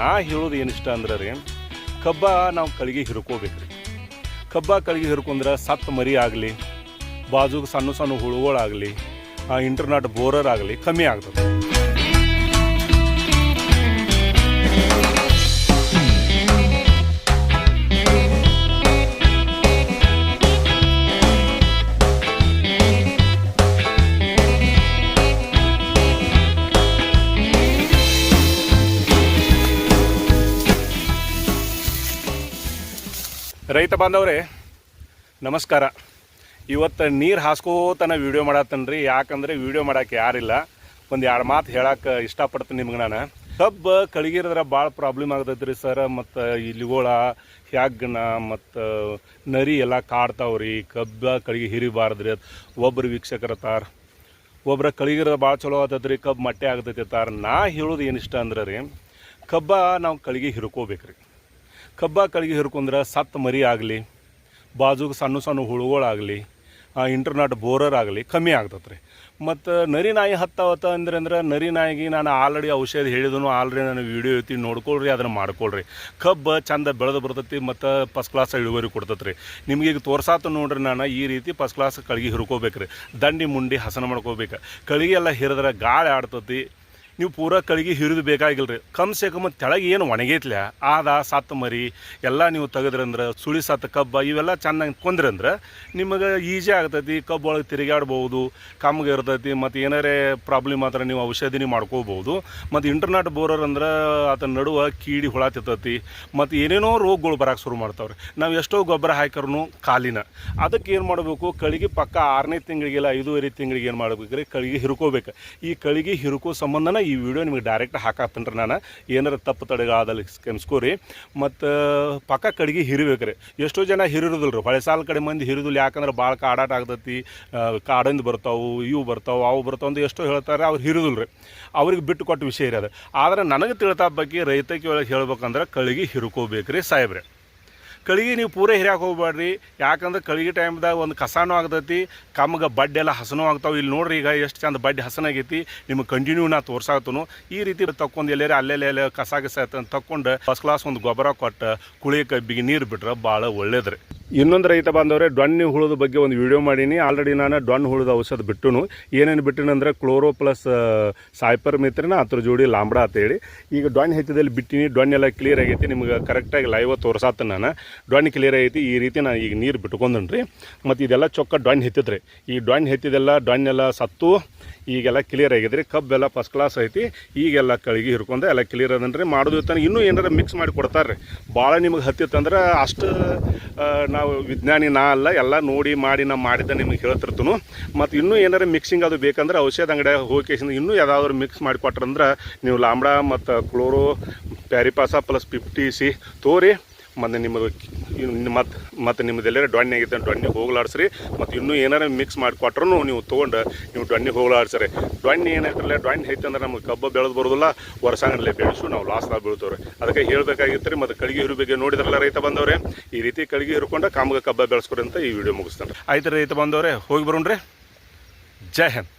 ನಾ ಹೇಳೋದು ಏನಿಷ್ಟ ಅಂದ್ರೆ ರೀ, ಕಬ್ಬ ನಾವು ಕಳಿಗೆ ಹಿರ್ಕೋಬೇಕ್ರಿ. ಕಬ್ಬ ಕಳಿಗೆ ಹಿರ್ಕೊಂಡ್ರೆ ಸತ್ತು ಮರಿ ಆಗಲಿ, ಬಾಜುಗೆ ಸಣ್ಣ ಸಣ್ಣ ಹುಳುಗಳಾಗಲಿ ಇಂಟರ್ನೆಟ್ ಬೋರರ್ ಆಗಲಿ ಕಮ್ಮಿ ಆಗ್ತದೆ. ರೈತ ಬಾಂಧವ್ರೆ, ನಮಸ್ಕಾರ. ಇವತ್ತು ನೀರು ಹಾಸ್ಕೋತನ ವೀಡಿಯೋ ಮಾಡತ್ತನ್ರಿ. ಯಾಕಂದ್ರೆ ವೀಡಿಯೋ ಮಾಡಕ್ಕೆ ಯಾರಿಲ್ಲ. ಒಂದು ಎರಡು ಮಾತು ಹೇಳಕ್ಕೆ ಇಷ್ಟಪಡ್ತೀನಿ ನಿಮ್ಗೆ ನಾನು. ಕಬ್ಬು ಕಳಗಿರಿದ್ರೆ ಭಾಳ ಪ್ರಾಬ್ಲಮ್ ಆಗ್ತೈತ್ರಿ ಸರ್ ಮತ್ತು ಇಲಿಗೋಳ ಹ್ಯಾಗ್ನ, ಮತ್ತು ನರಿ ಎಲ್ಲ ಕಾಡ್ತಾವ್ರಿ. ಕಬ್ಬ ಕಳಿಗೆ ಹಿರಿಬಾರ್ದ್ರಿ ಒಬ್ಬರು ವೀಕ್ಷಕರತಾರ ಒಬ್ರ ಕಳಿಗಿರದ ಭಾಳ ಚಲೋ ಆತೈತ್ರಿ. ಕಬ್ಬು ಮಟ್ಟೆ ಆಗ್ತೈತಿ ತಾರ. ನಾ ಹೇಳೋದು ಏನಿಷ್ಟ ಅಂದ್ರೆ ರೀ ಕಬ್ಬ ನಾವು ಕಳಿಗೆ ಹಿರ್ಕೋಬೇಕ್ರಿ ಕಬ್ಬ ಕಳಿಗೆ ಹಿರ್ಕೊಂಡ್ರೆ ಸತ್ತು ಮರಿ ಆಗಲಿ, ಬಾಜುಗೆ ಸಣ್ಣ ಸಣ್ಣ ಹುಳುಗಳಾಗಲಿ ಇಂಟರ್ನೆಟ್ ಬೋರರ್ ಆಗಲಿ ಕಮ್ಮಿ ಆಗ್ತದೆ ರೀ ಮತ್ತು ನರಿ ನಾಯಿ ಹತ್ತಾವತ್ತ ಅಂದ್ರೆ ಅಂದ್ರೆ ನರಿ ನಾಯಿಗೆ ನಾನು ಆಲ್ರೆಡಿ ಔಷಧಿ ಹೇಳಿದನು ಆಲ್ರೆಡಿ ನಾನು ವೀಡಿಯೋ ಐತಿ, ನೋಡ್ಕೊಳ್ರಿ, ಅದನ್ನು ಮಾಡ್ಕೊಳ್ರಿ. ಕಬ್ಬು ಚಂದ ಬೆಳೆದು ಬರ್ತೈತಿ ಮತ್ತು ಫಸ್ಟ್ ಕ್ಲಾಸ್ ಇಳುವರಿ ಕೊಡ್ತೈತೆ ರೀ ನಿಮ್ಗೆ ಈಗ ತೋರ್ಸಾತ ನೋಡ್ರಿ ನಾನು, ಈ ರೀತಿ ಫಸ್ಟ್ ಕ್ಲಾಸ್ ಕಳಿಗೆ ಹಿರ್ಕೋಬೇಕ್ರಿ. ದಂಡಿ, ಮುಂಡಿ ಹಸನ ಮಾಡ್ಕೋಬೇಕು. ಕಳಿಗೆ ಎಲ್ಲ ಹಿರಿದ್ರೆ ಗಾಳಿ ಆಡ್ತತಿ ನೀವು ಪೂರ ಕಳಿಗೆ ಹಿರಿದು ಬೇಕಾಗಿಲ್ಲ ರೀ ಕಮ್ ಸೆ ಕಮ್ ತೆಳಗೆ ಏನು ಒಣಗೈತ್ಲ, ಆದ, ಸತ್ತು ಮರಿ, ಎಲ್ಲ ನೀವು ತೆಗೆದ್ರಂದ್ರೆ, ಸುಳಿ ಸತ್ತು ಕಬ್ಬ, ಇವೆಲ್ಲ ಚೆನ್ನಾಗಿ ಕೊಂದ್ರಂದ್ರೆ ನಿಮಗೆ ಈಜಿ ಆಗ್ತೈತಿ, ಕಬ್ಬು ಒಳಗೆ ತಿರುಗಾಡ್ಬೋದು ಕಮ್ಗೆ ಇರ್ತೈತಿ ಮತ್ತು ಏನಾರೇ ಪ್ರಾಬ್ಲಮ್ ಆದ್ರೆ ನೀವು ಔಷಧಿನಿ ಮಾಡ್ಕೋಬೋದು ಮತ್ತು ಇಂಟರ್ನೆಟ್ ಬೋರರ್ ಅಂದ್ರೆ ಆತನ ನಡುವೆ ಕೀಡಿ ಹುಳ ತಿತ್ತೈತಿ ಮತ್ತು ಏನೇನೋ ರೋಗಗಳು ಬರಕ್ಕೆ ಶುರು ಮಾಡ್ತಾವ್ರಿ. ನಾವು ಎಷ್ಟೋ ಗೊಬ್ಬರ ಹಾಕಿರೂ ಕಾಲಿನ ಅದಕ್ಕೆ ಏನು ಮಾಡಬೇಕು, ಕಳಿಗೆ ಪಕ್ಕ ಆರನೇ ತಿಂಗಳಿಗೆಲ್ಲ ಐದೂವರೆ ತಿಂಗಳಿಗೆ ಏನು ಮಾಡ್ಬೇಕು ರೀ ಕಳಿಗೆ ಹಿರ್ಕೋಬೇಕು. ಈ ಕಳಿಗೆ ಹಿರ್ಕೋ ಸಂಬಂಧನ ಈ ವಿಡಿಯೋ ನಿಮಗೆ ಡೈರೆಕ್ಟ್ ಹಾಕಾಕ್ತೀನಿ ನಾನು. ಏನಾರ ತಪ್ಪು ತಡೆಗಾದಲ್ಲಿ ಕೆಮ್ಸ್ಕೋರಿ. ಮತ್ತು ಪಕ್ಕ ಕಡೆಗೆ ಹಿರಿಬೇಕ್ರಿ. ಎಷ್ಟೋ ಜನ ಹಿರಿರೋದಿಲ್ಲ ರೀ ಹೊಳೆ ಸಾಲ ಕಡೆ ಮಂದಿ ಹಿರಿದಿಲ್ಲ ಯಾಕಂದ್ರೆ ಭಾಳ ಕಾಡಾಟ ಆಗ್ತೈತಿ. ಕಾಡಿಂದ ಬರ್ತಾವು, ಇವು ಬರ್ತಾವು, ಅವು ಬರ್ತಾವೆ ಅಂತ ಎಷ್ಟೋ ಹೇಳ್ತಾರೆ, ಅವ್ರು ಹಿರಿದಿಲ್ಲ ರೀ ಅವ್ರಿಗೆ ಬಿಟ್ಟು ಕೊಟ್ಟ ವಿಷಯ ಇರೋದು ಆದರೆ ನನಗೆ ತಿಳಿತಾ ಬಗ್ಗೆ ರೈತಕ್ಕೆ ಒಳಗೆ ಹೇಳ್ಬೇಕಂದ್ರೆ ಕಳಿಗೆ ಹಿರ್ಕೋಬೇಕ್ರಿ ಸಾಹೇಬ್ರೆ. ಕಳಿಗೆ ನೀವು ಪೂರ ಹಿರಿಯಾಕೆ ಹೋಗ್ಬೇಡ್ರಿ. ಯಾಕಂದ್ರೆ ಕಳಿಗೆ ಟೈಮ್ದಾಗ ಒಂದು ಕಸಾನೂ ಆಗ್ತೈತಿ, ಕಮ್ಗೆ ಬಡ್ಡೆಲ್ಲ ಹಸನೂ ಆಗ್ತಾವೆ. ಇಲ್ಲಿ ನೋಡ್ರಿ ಈಗ ಎಷ್ಟು ಚಂದ ಬಡ್ಡಿ ಹಸನಾಗೈತಿ ನಿಮ್ಗೆ ಕಂಟಿನ್ಯೂ ನಾ ತೋರ್ಸಾತನು. ಈ ರೀತಿ ತಕ್ಕೊಂಡು ಎಲ್ಲೇ ಅಲ್ಲೆಲ್ಲ ಕಸ ಗಿಸ ತಕ್ಕೊಂಡು ಫಸ್ಟ್ ಕ್ಲಾಸ್ ಒಂದು ಗೊಬ್ಬರ ಕೊಟ್ಟು, ಕುಳಿ ಕಬ್ಬಿಗೆ ನೀರು ಬಿಟ್ರೆ ಭಾಳ ಒಳ್ಳೇದ್ರಿ. ಇನ್ನೊಂದು ರೈತ ಬಾಂಧವ್ರೆ ಡೊಣ್ಣಿ ಹುಳದ ಬಗ್ಗೆ ಒಂದು ವಿಡಿಯೋ ಮಾಡೀನಿ. ಆಲ್ರೆಡಿ ನಾನು ಡೊಣ್ಣ ಹುಳದ ಔಷಧ ಬಿಟ್ಟುನು. ಏನೇನು ಬಿಟ್ಟಿನಂದ್ರೆ ಕ್ಲೋರೋ ಪ್ಲಸ್ ಸಾಯ್ಪರ್ ಮಿತ್ರನ ಅದ್ರ ಜೋಡಿ ಲಾಂಬಡ ಅಂತೇಳಿ ಈಗ ಡೊಣ್ಣೆ ಹೆಚ್ಚದಲ್ಲಿ ಬಿಟ್ಟಿನಿ. ಡೊಣ್ ಎಲ್ಲ ಕ್ಲಿಯರ್ ಆಗೈತಿ. ನಿಮ್ಗೆ ಕರೆಕ್ಟಾಗಿ ಲೈವ್ ತೋರ್ಸಾತ ನಾನು. ಡೊಣ್ಣೆ ಕ್ಲಿಯರ್ ಆಗೈತಿ. ಈ ರೀತಿ ನಾನು ಈಗ ನೀರು ಬಿಟ್ಕೊಂಡನ್ರಿ. ಮತ್ತು ಇದೆಲ್ಲ ಚೊಕ್ಕ ಡೊಣ್ಣೆ ಹೆತ್ತಿದ್ರಿ. ಈ ಡೊಣ್ಣೆ ಹೆತ್ತಿದೆಲ್ಲ ಡೊಣ್ಣೆಲ್ಲ ಸತ್ತು. ಈಗೆಲ್ಲ ಕ್ಲಿಯರ್ ಆಗಿದ್ರಿ. ಕಬ್ಬೆಲ್ಲ ಫಸ್ಟ್ ಕ್ಲಾಸ್ ಐತಿ. ಈಗೆಲ್ಲ ಕಳಿಗೆ ಹಿರ್ಕೊಂಡು ಎಲ್ಲ ಕ್ಲಿಯರ್ ಅದನ್ರಿ. ಮಾಡೋದು ಇರ್ತಾನೆ ಇನ್ನೂ ಏನಾರ ಮಿಕ್ಸ್ ಮಾಡಿ ಕೊಡ್ತಾರೆ ಭಾಳ ನಿಮಗೆ ಹತ್ತಿತ್ತಂದ್ರೆ ಅಷ್ಟು ಆ, ನಾವು ವಿಜ್ಞಾನಿ ನಾ ಅಲ್ಲ, ಎಲ್ಲ ನೋಡಿ ಮಾಡಿ ನಾ ಮಾಡಿದ್ದ ನಿಮ್ಗೆ ಹೇಳ್ತಿರ್ತನು. ಮತ್ತು ಇನ್ನೂ ಏನಾರ ಮಿಕ್ಸಿಂಗ್ ಅದು ಬೇಕಂದ್ರೆ ಔಷಧ ಅಂಗಡಿ ಹೋಗಿ ಇನ್ನೂ ಯಾವುದಾದ್ರು ಮಿಕ್ಸ್ ಮಾಡಿ ಕೊಟ್ರಂದ್ರೆ ನೀವು ಲಾಂಬ್ಡಾ ಮತ್ತು ಕ್ಲೋರೋ, ಪ್ಯಾರಿಪಾಸ ಪ್ಲಸ್ ಫಿಫ್ಟಿ ಸಿ ತೋರಿ ಮತ್ತು ನಿಮ್ಮದು ಮತ್ತು ಮತ್ತು ನಿಮ್ಮದೆಲ್ಲರ ಡೊಣ್ಣೆ ಆಗಿದ್ದ ಡೊಣ್ಣೆ ಹೋಗ್ಲಾಡ್ಸ್ರಿ. ಮತ್ತು ಇನ್ನೂ ಏನಾರ ಮಿಕ್ಸ್ ಮಾಡಿ ಕೊಟ್ರೂ ನೀವು ತೊಗೊಂಡು ನೀವು ಡೊಣ್ಣೆ ಹೋಗ್ಲಾಡ್ಸ್ರಿ. ಡೊಣ್ಣೆ ಏನಾಯ್ತಲ್ಲ ಡೊಣ್ಣೆ ಅಂದ್ರೆ ನಮ್ಗೆ ಕಬ್ಬು ಬೆಳೆದು ಬರೋದಿಲ್ಲ ವರ್ಷಾಂಗಲ್ಲೇ ಬೆಳೆಸು ನಾವು ಲಾಸ್ದಾಗ ಬೀಳ್ತವ್ರೆ. ಅದಕ್ಕೆ ಹೇಳಬೇಕಾಗಿತ್ತು ರೀ ಮತ್ತು ಕಳಿಗೆ ಹಿರು ಬಗ್ಗೆ ನೋಡಿದ್ರಲ್ಲ ರೈತ ಬಂದವ್ರೆ, ಈ ರೀತಿ ಕಳಿಗೆ ಹಿರ್ಕೊಂಡು ಕಾಮಗ ಕಬ್ಬ ಬೆಳೆಸ್ಕೊಡಿ ಅಂತ ಈ ವಿಡಿಯೋ ಮುಗಿಸ್ತಾನೆ ಆಯ್ತು ರೈತ ಬಂದವ್ರೆ, ಹೋಗಿ ಬರೋಣ್ರಿ. ಜೈ ಹಿಂದ್.